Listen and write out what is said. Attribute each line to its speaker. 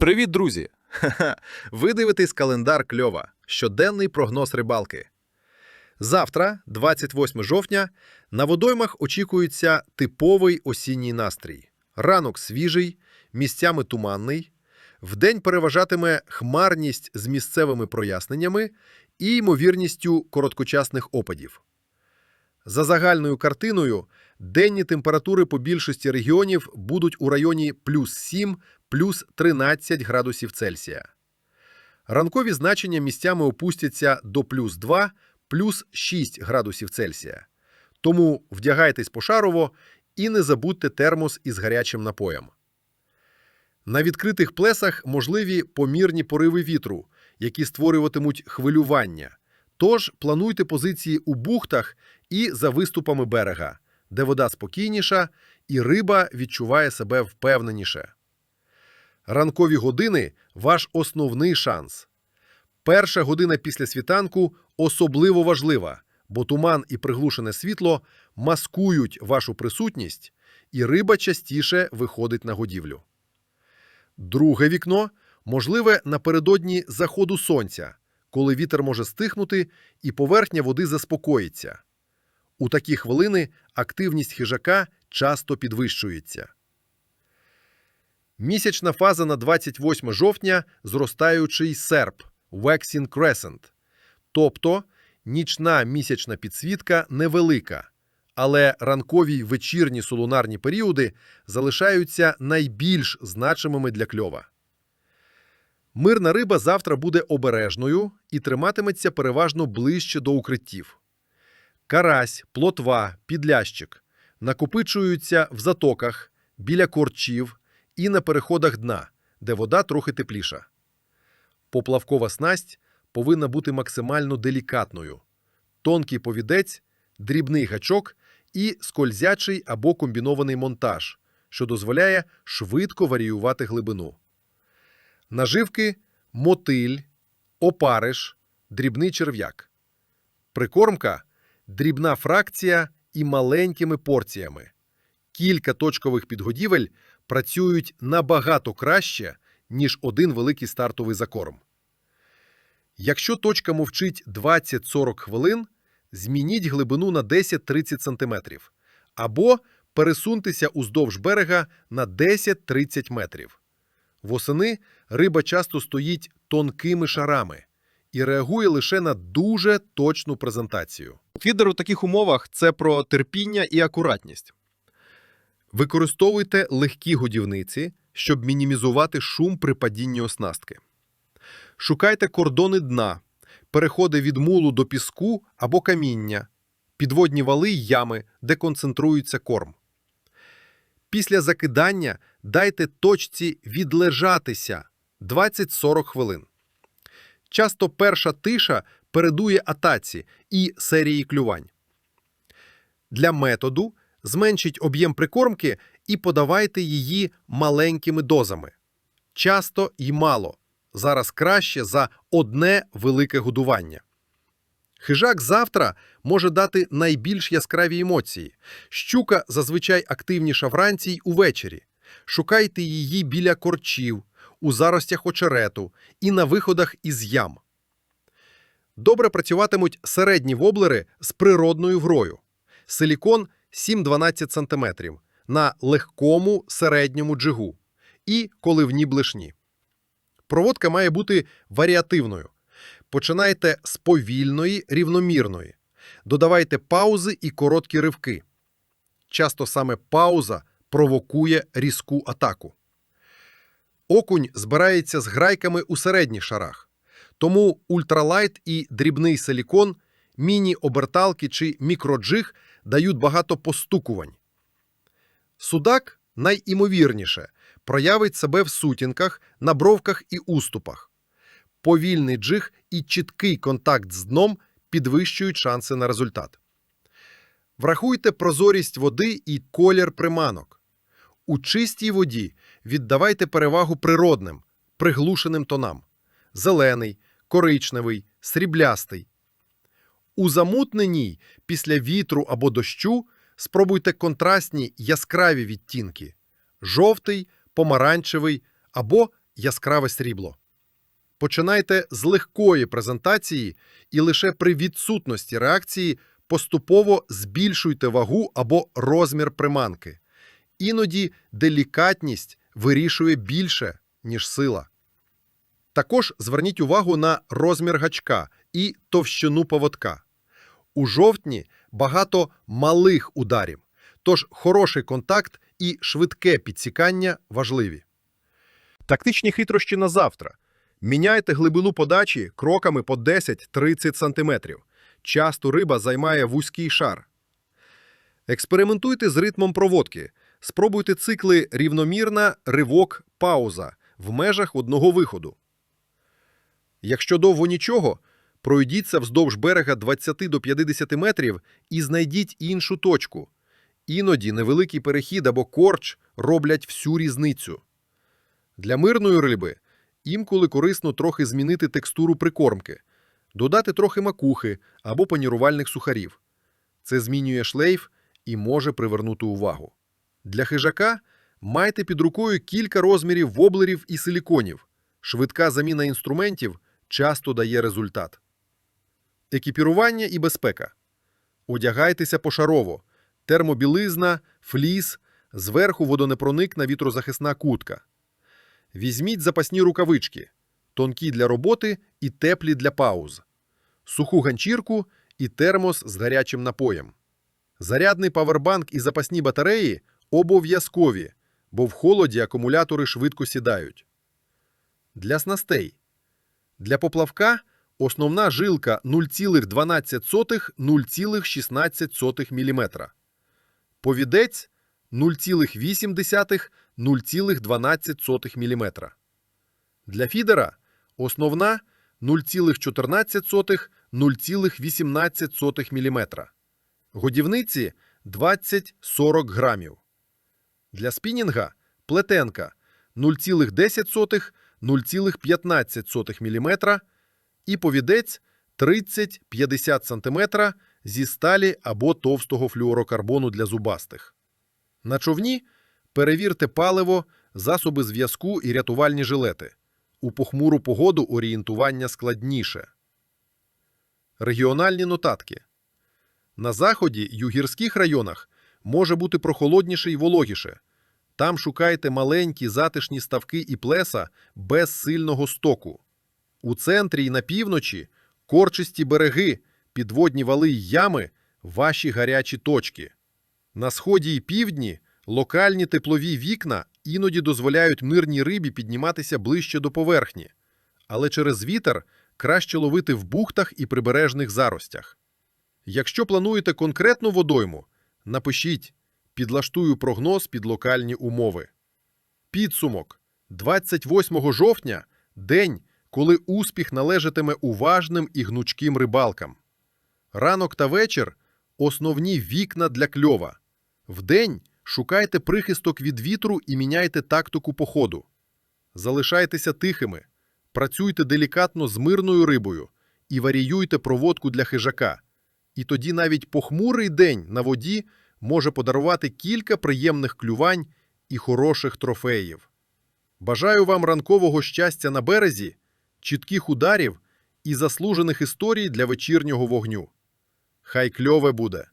Speaker 1: Привіт, друзі!
Speaker 2: Ха-ха. Ви дивитесь календар кльова. Щоденний прогноз рибалки. Завтра, 28 жовтня, на водоймах очікується типовий осінній настрій. Ранок свіжий, місцями туманний. Вдень переважатиме хмарність з місцевими проясненнями і ймовірністю короткочасних опадів. За загальною картиною, денні температури по більшості регіонів будуть у районі плюс 7, плюс 13 градусів Цельсія. Ранкові значення місцями опустяться до плюс 2, плюс 6 градусів Цельсія. Тому вдягайтесь пошарово і не забудьте термос із гарячим напоєм. На відкритих плесах можливі помірні пориви вітру, які створюватимуть хвилювання. Тож плануйте позиції у бухтах і за виступами берега, де вода спокійніша і риба відчуває себе впевненіше. Ранкові години ваш основний шанс. Перша година після світанку особливо важлива, бо туман і приглушене світло маскують вашу присутність, і риба частіше виходить на годівлю. Друге вікно можливе напередодні заходу сонця, коли вітер може стихнути і поверхня води заспокоїться. У такі хвилини активність хижака часто підвищується. Місячна фаза на 28 жовтня зростаючий серп Waxing Crescent. Тобто нічна місячна підсвітка невелика, але ранкові й вечірні солунарні періоди залишаються найбільш значимими для кльова. Мирна риба завтра буде обережною і триматиметься переважно ближче до укриттів. Карась, плотва, підлящик накопичуються в затоках, біля корчів і на переходах дна, де вода трохи тепліша. Поплавкова снасть повинна бути максимально делікатною. Тонкий повідець, дрібний гачок і скользячий або комбінований монтаж, що дозволяє швидко варіювати глибину. Наживки мотиль, опариш, дрібний черв'як. Прикормка дрібна фракція і маленькими порціями. Кілька точкових підгодівель працюють набагато краще, ніж один великий стартовий закорм. Якщо точка мовчить 20-40 хвилин, змініть глибину на 10-30 см або пересуньтеся уздовж берега на 10-30 метрів. Восени риба часто стоїть тонкими шарами і реагує лише на дуже точну презентацію.
Speaker 1: Фідер у таких умовах це про терпіння і акуратність.
Speaker 2: Використовуйте легкі годівниці, щоб мінімізувати шум при падінні оснастки. Шукайте кордони дна, переходи від мулу до піску або каміння, підводні вали й ями, де концентрується корм. Після закидання дайте точці відлежатися 20-40 хвилин. Часто перша тиша передує атаці і серії клювань. Для методу зменшіть об'єм прикормки і подавайте її маленькими дозами. Часто і мало. Зараз краще за одне велике годування. Хижак завтра може дати найбільш яскраві емоції. Щука зазвичай активніша вранці й увечері. Шукайте її біля корчів, у заростях очерету і на виходах із ям. Добре працюватимуть середні воблери з природною грою. Силікон 7-12 см на легкому середньому джигу і коливні блишні. Проводка має бути варіативною. Починайте з повільної, рівномірної. Додавайте паузи і короткі ривки. Часто саме пауза провокує різку атаку. Окунь збирається з грайками у середніх шарах. Тому ультралайт і дрібний силікон, міні-оберталки чи мікроджиг дають багато постукувань. Судак найімовірніше проявить себе в сутінках, на бровках і уступах. Повільний джиг і чіткий контакт з дном підвищують шанси на результат. Врахуйте прозорість води і колір приманок. У чистій воді віддавайте перевагу природним, приглушеним тонам зелений, коричневий, сріблястий. У замутненій після вітру або дощу спробуйте контрастні яскраві відтінки жовтий, помаранчевий або яскраве срібло. Починайте з легкої презентації і лише при відсутності реакції поступово збільшуйте вагу або розмір приманки. Іноді делікатність вирішує більше, ніж сила. Також зверніть увагу на розмір гачка і товщину поводка. У жовтні багато малих ударів, тож хороший контакт і швидке підсікання важливі.
Speaker 1: Тактичні хитрощі на завтра. Міняйте глибину подачі кроками по 10-30 см. Часто риба займає вузький шар. Експериментуйте з ритмом проводки. Спробуйте цикли рівномірна, ривок, пауза в межах одного виходу. Якщо довго нічого, пройдіться вздовж берега 20 до 50 метрів і знайдіть іншу точку. Іноді невеликий перехід або корч роблять всю різницю. Для мирної риби інколи корисно трохи змінити текстуру прикормки, додати трохи макухи або панірувальних сухарів. Це змінює шлейф і може привернути увагу. Для хижака майте під рукою кілька розмірів воблерів і силіконів. Швидка заміна інструментів часто дає результат. Екіпірування і безпека. Одягайтеся пошарово. Термобілизна, фліс, зверху водонепроникна вітрозахисна кутка. Візьміть запасні рукавички, тонкі для роботи і теплі для пауз, суху ганчірку і термос з гарячим напоєм. Зарядний павербанк і запасні батареї обов'язкові, бо в холоді акумулятори швидко сідають. Для снастей. Для поплавка основна жилка 0,12-0,16 мм. Повідець 0,8-0,12 мм. Для фідера основна 0,14-0,18 мм. Годівниці 20-40 грамів. Для спінінга плетенка 0,10-0,15 мм і повідець 30-50 см зі сталі або товстого флюорокарбону для зубастих. На човні перевірте паливо, засоби зв'язку і рятувальні жилети. У похмуру погоду орієнтування складніше. Регіональні нотатки. На заході й у гірських районах може бути прохолодніше й вологіше. Там шукайте маленькі затишні ставки і плеса без сильного стоку. У центрі й на півночі корчисті береги, підводні вали й ями ваші гарячі точки. На сході й півдні локальні теплові вікна іноді дозволяють мирній рибі підніматися ближче до поверхні, але через вітер краще ловити в бухтах і прибережних заростях. Якщо плануєте конкретну водойму, напишіть підлаштую прогноз під локальні умови. Підсумок 28 жовтня день, коли успіх належатиме уважним і гнучким рибалкам. Ранок та вечір основні вікна для кльова. Вдень шукайте прихисток від вітру і міняйте тактику походу. Залишайтеся тихими, працюйте делікатно з мирною рибою і варіюйте проводку для хижака. І тоді навіть похмурий день на воді може подарувати кілька приємних клювань і хороших трофеїв. Бажаю вам ранкового щастя на березі, чітких ударів і заслужених історій для вечірнього вогню. Хай кльове буде!